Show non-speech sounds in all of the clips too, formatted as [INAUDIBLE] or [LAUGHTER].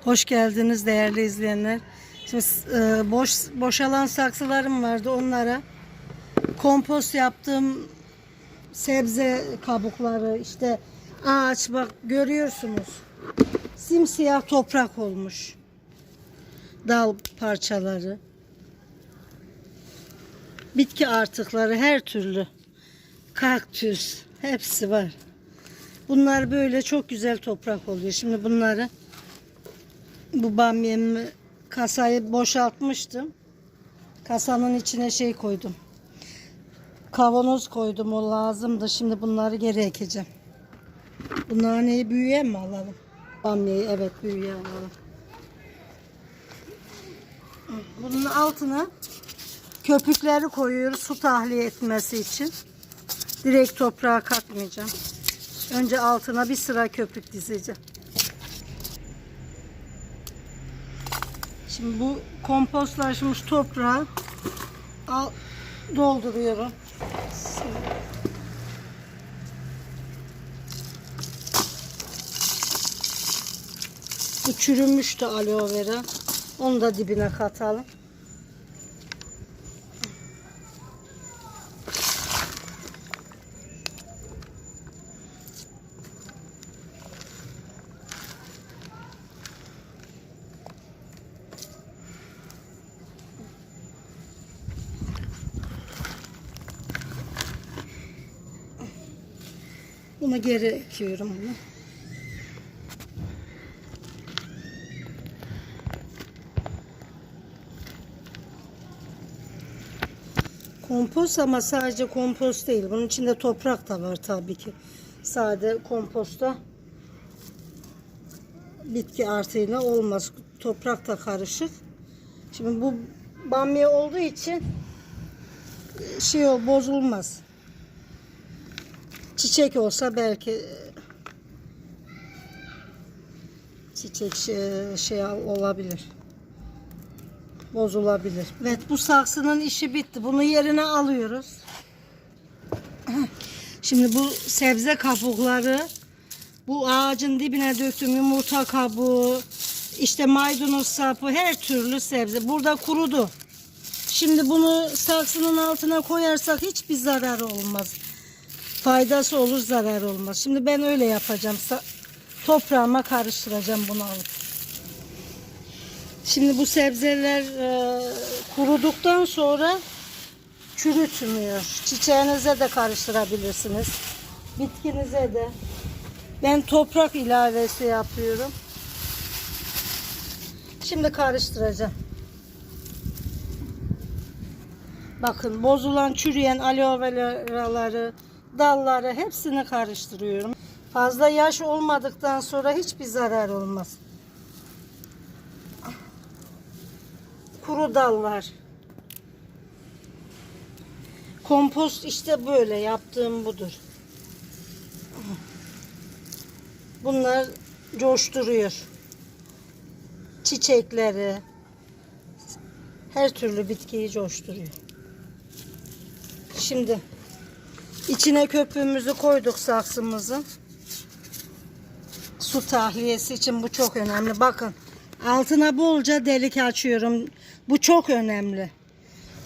Hoş geldiniz değerli izleyenler. Şimdi e, boş boşalan saksılarım vardı onlara kompost yaptığım sebze kabukları işte ağaç bak görüyorsunuz. Simsiyah toprak olmuş. Dal parçaları. Bitki artıkları her türlü. Kaktüs hepsi var. Bunlar böyle çok güzel toprak oluyor. Şimdi bunları bu bamyemi kasayı boşaltmıştım. Kasanın içine şey koydum. Kavanoz koydum o lazımdı. Şimdi bunları geri ekeceğim. Bu naneyi büyüye mi alalım? Bamyayı evet büyüye alalım. Bunun altına köpükleri koyuyoruz su tahliye etmesi için. Direkt toprağa katmayacağım. Önce altına bir sıra köpük dizeceğim. Şimdi bu kompostlaşmış toprağı al, dolduruyorum. Bu çürümüştü aloe vera. Onu da dibine katalım. Bunu geri ekiyorum bunu. Kompost ama sadece kompost değil. Bunun içinde toprak da var tabii ki. Sade komposta bitki artığıyla olmaz. Toprak da karışık. Şimdi bu bamya olduğu için şey o bozulmaz. Çiçek olsa belki çiçek şey, şey olabilir. Bozulabilir. Evet bu saksının işi bitti. Bunu yerine alıyoruz. [CLEARS THROAT] Şimdi bu sebze kabukları bu ağacın dibine döktüğüm yumurta kabuğu işte maydanoz sapı her türlü sebze. Burada kurudu. Şimdi bunu saksının altına koyarsak hiçbir zarar olmaz. Faydası olur zarar olmaz. Şimdi ben öyle yapacağım. Toprağıma karıştıracağım bunu alıp. Şimdi bu sebzeler e, kuruduktan sonra çürütmüyor. Çiçeğinize de karıştırabilirsiniz. Bitkinize de. Ben toprak ilavesi yapıyorum. Şimdi karıştıracağım. Bakın bozulan çürüyen aloe veraları, dalları hepsini karıştırıyorum. Fazla yaş olmadıktan sonra hiçbir zarar olmaz. Kuru dallar. Kompost işte böyle yaptığım budur. Bunlar coşturuyor. Çiçekleri, her türlü bitkiyi coşturuyor. Şimdi içine köpüğümüzü koyduk saksımızın. Su tahliyesi için bu çok önemli. Bakın altına bolca delik açıyorum. Bu çok önemli.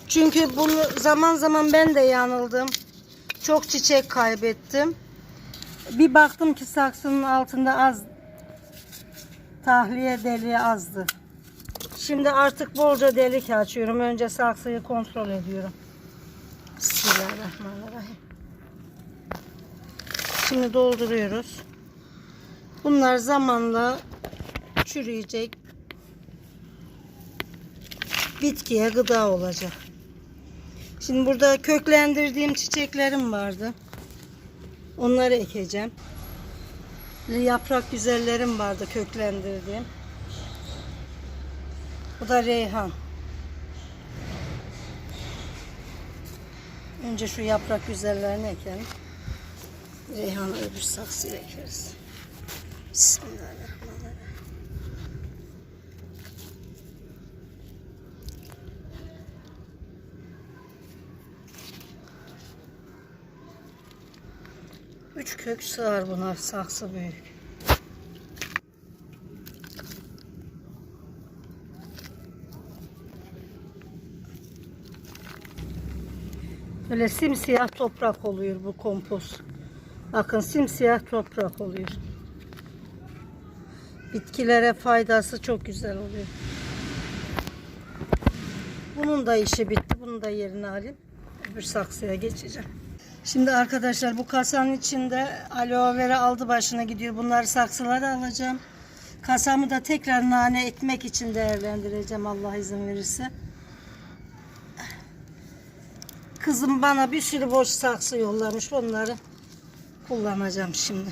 Çünkü bunu zaman zaman ben de yanıldım. Çok çiçek kaybettim. Bir baktım ki saksının altında az tahliye deliği azdı. Şimdi artık bolca delik açıyorum. Önce saksıyı kontrol ediyorum. Bismillahirrahmanirrahim. Şimdi dolduruyoruz. Bunlar zamanla çürüyecek. Bitkiye gıda olacak. Şimdi burada köklendirdiğim çiçeklerim vardı. Onları ekeceğim. Yaprak güzellerim vardı köklendirdiğim. Bu da reyhan. Önce şu yaprak güzellerini ekelim. Reyhan'ı öbür saksıya ekeriz. Bismillahirrahmanirrahim. Üç kök sığar bunlar saksı büyük. Böyle simsiyah toprak oluyor bu kompost. Bakın simsiyah toprak oluyor. Bitkilere faydası çok güzel oluyor. Bunun da işi bitti. Bunu da yerine alayım. Öbür saksıya geçeceğim. Şimdi arkadaşlar bu kasanın içinde aloe vera aldı başına gidiyor. Bunları saksılara alacağım. Kasamı da tekrar nane ekmek için değerlendireceğim Allah izin verirse. Kızım bana bir sürü boş saksı yollamış. Onları kullanacağım şimdi.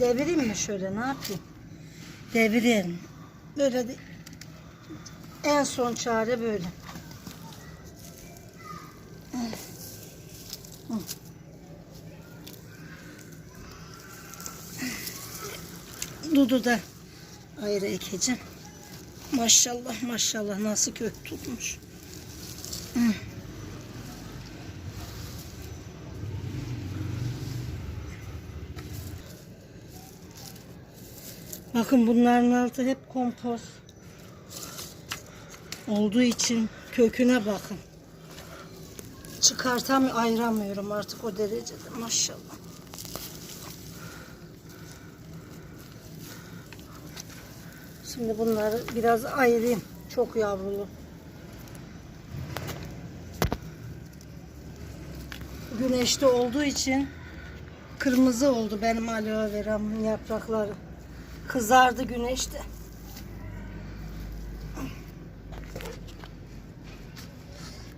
Devireyim mi şöyle ne yapayım? Devirelim. Böyle de en son çare böyle. Dudu da ayrı ekeceğim. Maşallah maşallah nasıl kök tutmuş. Hı. Bakın bunların altı hep kompost olduğu için köküne bakın. Çıkartam ayıramıyorum artık o derecede maşallah. Şimdi bunları biraz ayırayım. Çok yavrulu. Güneşte olduğu için kırmızı oldu benim aloe veramın yaprakları. Kızardı güneşte.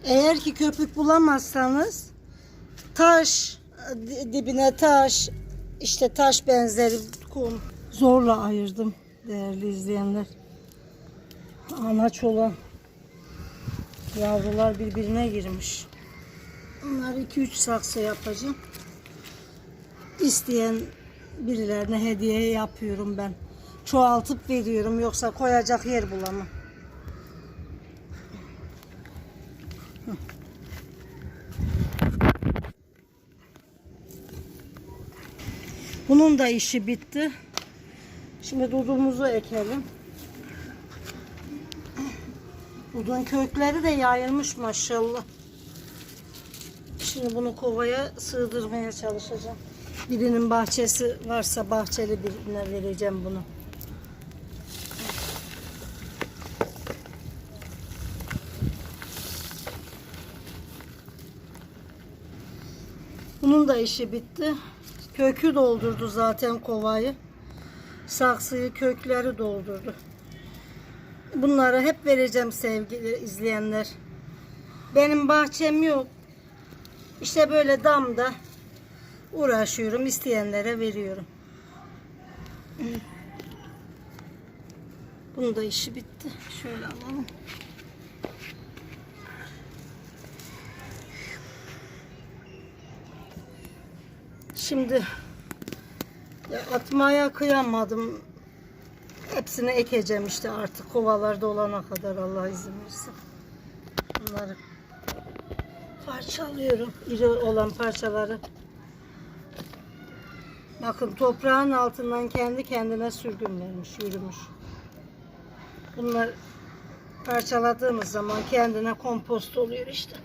Eğer ki köpük bulamazsanız taş di- dibine taş işte taş benzeri kum zorla ayırdım değerli izleyenler. Anaç olan yavrular birbirine girmiş. Bunlar 2-3 saksı yapacağım. İsteyen birilerine hediye yapıyorum ben. Çoğaltıp veriyorum yoksa koyacak yer bulamam. Bunun da işi bitti. Şimdi dudumuzu ekelim. Dudun kökleri de yayılmış maşallah. Şimdi bunu kovaya sığdırmaya çalışacağım. Birinin bahçesi varsa bahçeli birine vereceğim bunu. Bunun da işi bitti. Kökü doldurdu zaten kovayı. Saksıyı kökleri doldurdu. Bunları hep vereceğim sevgili izleyenler. Benim bahçem yok. İşte böyle damda uğraşıyorum. isteyenlere veriyorum. Bunun da işi bitti. Şöyle alalım. Şimdi ya atmaya kıyamadım. Hepsini ekeceğim işte artık kovalarda olana kadar Allah izin verirse. Bunları parçalıyorum. İri olan parçaları. Bakın toprağın altından kendi kendine sürgün vermiş, yürümüş. Bunlar parçaladığımız zaman kendine kompost oluyor işte.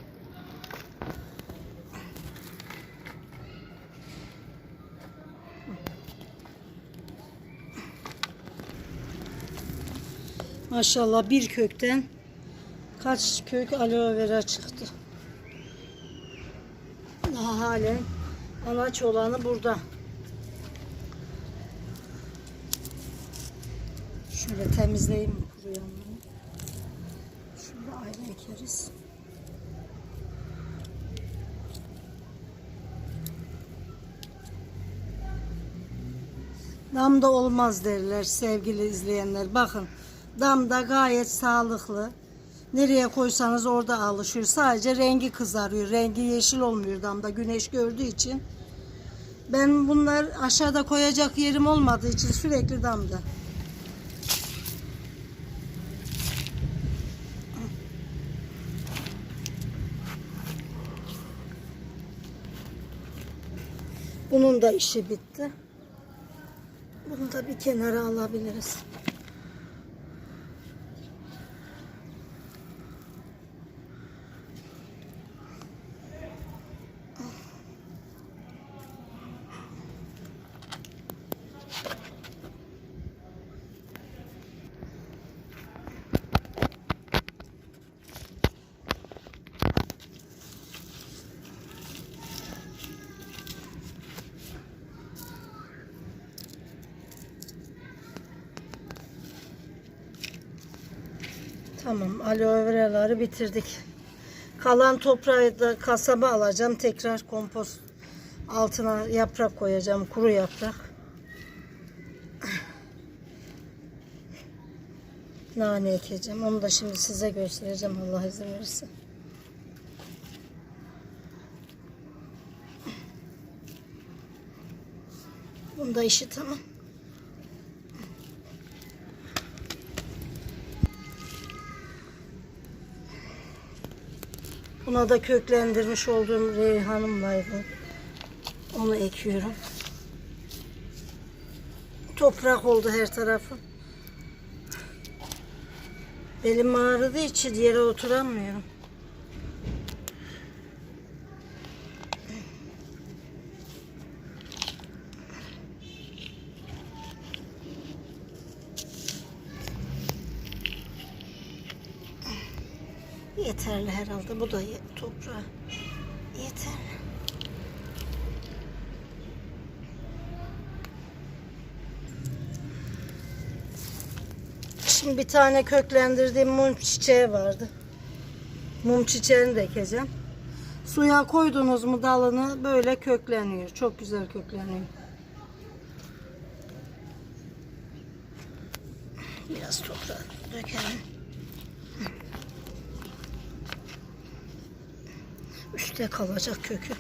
Maşallah bir kökten kaç kök aloe vera çıktı. Daha halen anaç olanı burada. Şöyle temizleyeyim kuruyanları. Şöyle ayrı ekeriz. Damda olmaz derler sevgili izleyenler. Bakın damda gayet sağlıklı. Nereye koysanız orada alışıyor. Sadece rengi kızarıyor. Rengi yeşil olmuyor damda güneş gördüğü için. Ben bunlar aşağıda koyacak yerim olmadığı için sürekli damda. Bunun da işi bitti. Bunu da bir kenara alabiliriz. Tamam aloe veraları bitirdik. Kalan toprağı da kasaba alacağım. Tekrar kompost altına yaprak koyacağım. Kuru yaprak. Nane ekeceğim. Onu da şimdi size göstereceğim Allah izin verirse. Bunda işi tamam. Buna da köklendirmiş olduğum reyhanım vardı. Onu ekiyorum. Toprak oldu her tarafı. Belim ağrıdığı için yere oturamıyorum. Yeterli herhalde. Bu da toprağı. Yeterli. Şimdi bir tane köklendirdiğim mum çiçeği vardı. Mum çiçeğini de ekeceğim. Suya koydunuz mu dalını böyle kökleniyor. Çok güzel kökleniyor. Biraz toprağı dökelim. Üstte kalacak kökü.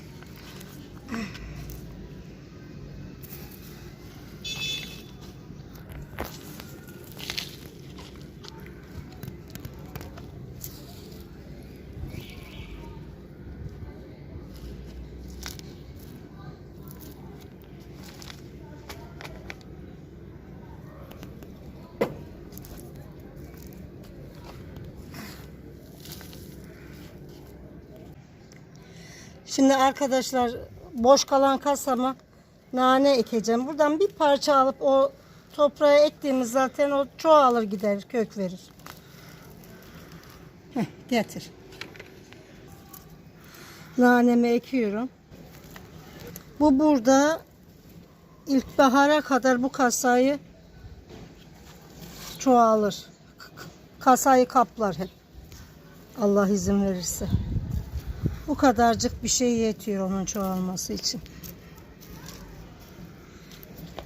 Şimdi arkadaşlar boş kalan kasama nane ekeceğim. Buradan bir parça alıp o toprağa ektiğimiz zaten o çoğalır gider kök verir. Heh, getir. Nanemi ekiyorum. Bu burada ilkbahara kadar bu kasayı çoğalır. Kasayı kaplar hep. Allah izin verirse. Bu kadarcık bir şey yetiyor onun çoğalması için.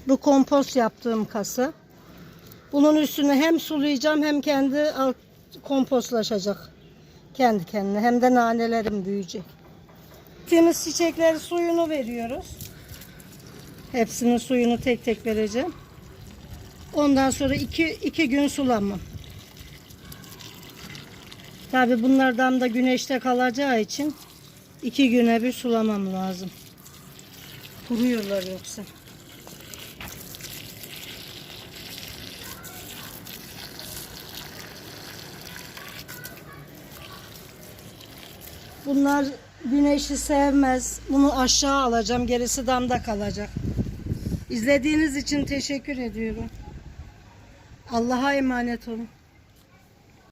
Bu kompost yaptığım kasa. Bunun üstüne hem sulayacağım hem kendi alt- kompostlaşacak. Kendi kendine. Hem de nanelerim büyüyecek. Temiz çiçekleri suyunu veriyoruz. Hepsinin suyunu tek tek vereceğim. Ondan sonra iki, iki gün sulamam. Tabi bunlardan da güneşte kalacağı için iki güne bir sulamam lazım. Kuruyorlar yoksa. Bunlar güneşi sevmez. Bunu aşağı alacağım. Gerisi damda kalacak. İzlediğiniz için teşekkür ediyorum. Allah'a emanet olun.